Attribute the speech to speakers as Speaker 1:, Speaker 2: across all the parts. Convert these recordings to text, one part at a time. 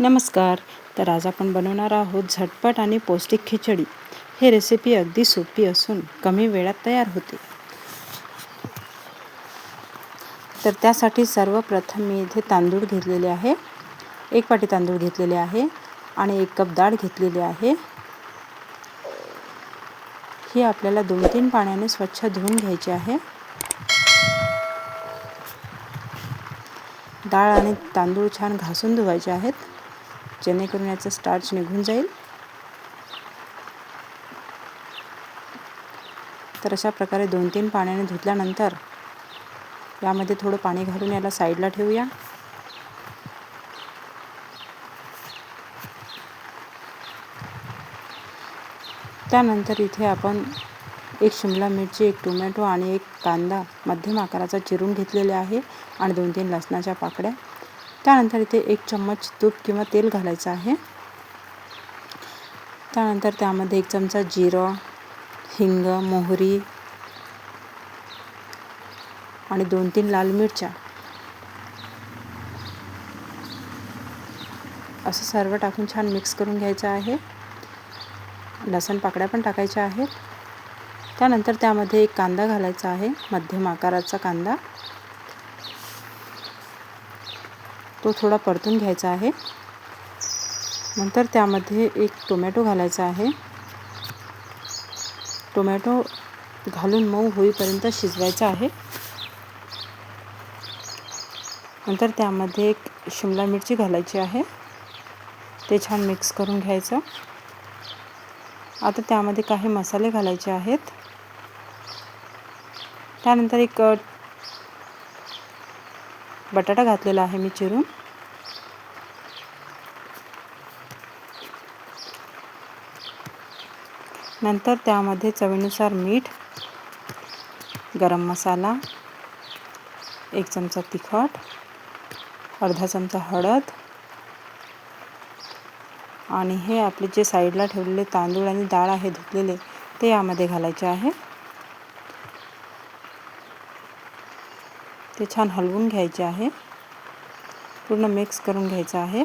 Speaker 1: नमस्कार. तर आज आपण बनवणार आहोत झटपट आणि पौष्टिक खिचडी. हे रेसिपी अगदी सोपी असून कमी वेळात तयार होते. तर त्यासाठी सर्वप्रथम मी इथे तांदूळ घेतलेले आहे. एक वाटी तांदूळ घेतलेले आहे आणि एक कप डाळ घेतलेली आहे. ही आपल्याला दोन तीन पाण्याने स्वच्छ धुवून घ्यायची आहे. डाळ आणि तांदूळ छान घासून धुवायचे आहेत. जेणेकरून याचं स्टार्च निघून जाईल. तर अशा प्रकारे दोन तीन पाण्याने धुतल्यानंतर यामध्ये थोडं पाणी घालून याला साईडला ठेवूया. त्यानंतर इथे आपण एक शिमला मिरची एक टोमॅटो आणि एक कांदा मध्यम आकाराचा चिरून घेतलेले आहे आणि दोन तीन लसणाच्या पाकड्या त्यानंतर इथे एक चम्मच तूप किंवा तेल घालायचं आहे. त्यानंतर त्यामध्ये एक चमचा जिरं हिंग मोहरी आणि दोन तीन लाल मिरच्या. असं सर्व टाकून छान मिक्स करून घ्यायचं आहे. लसण पाकड्या पण टाकायच्या आहेत. त्यानंतर त्यामध्ये एक कांदा घालायचा आहे मध्यम आकाराचा कांदा. तो थोडा परतून घ्यायचा आहे. नंतर त्यामध्ये एक टोमॅटो घालायचा आहे. टोमॅटो घालून मऊ होईपर्यंत शिजवायचा आहे. नंतर त्यामध्ये एक शिमला मिरची घालायची आहे. ते छान मिक्स करून घ्यायचं. आता त्यामध्ये काही मसाले घालायचे आहेत. त्यानंतर एक बटाटा घातलेला आहे मी चिरून. नंतर त्यामध्ये चवीनुसार मीठ गरम मसाला एक चमचा तिखट अर्धा चमचा हळद आणि हे आपले जे साईडला ठेवलेले तांदूळ आणि डाळ आहे धुतलेले ते यामध्ये घालायचे आहे. ते छान हलवून घ्यायचे आहे. पूर्ण मिक्स करून घ्यायचं आहे.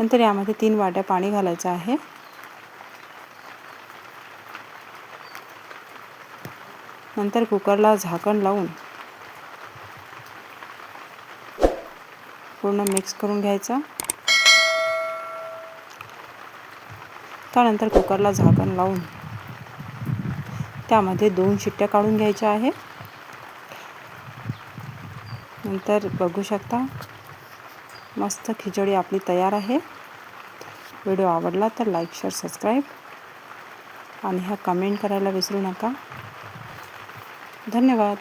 Speaker 1: नंतर यामध्ये तीन वाट्या पाणी घालायचं आहे. नंतर कुकरला झाकण लावून पूर्ण मिक्स करून घ्यायचं. त्यानंतर कुकरला झाकण लावून त्यामध्ये दोन शिट्ट्या काढून घ्यायच्या आहे नंतर बघू शकता मस्त खिचडी आपली तयार आहे. व्हिडिओ आवडला तर लाईक शेअर सबस्क्राईब आणि ह्या कमेंट करायला विसरू नका. धन्यवाद.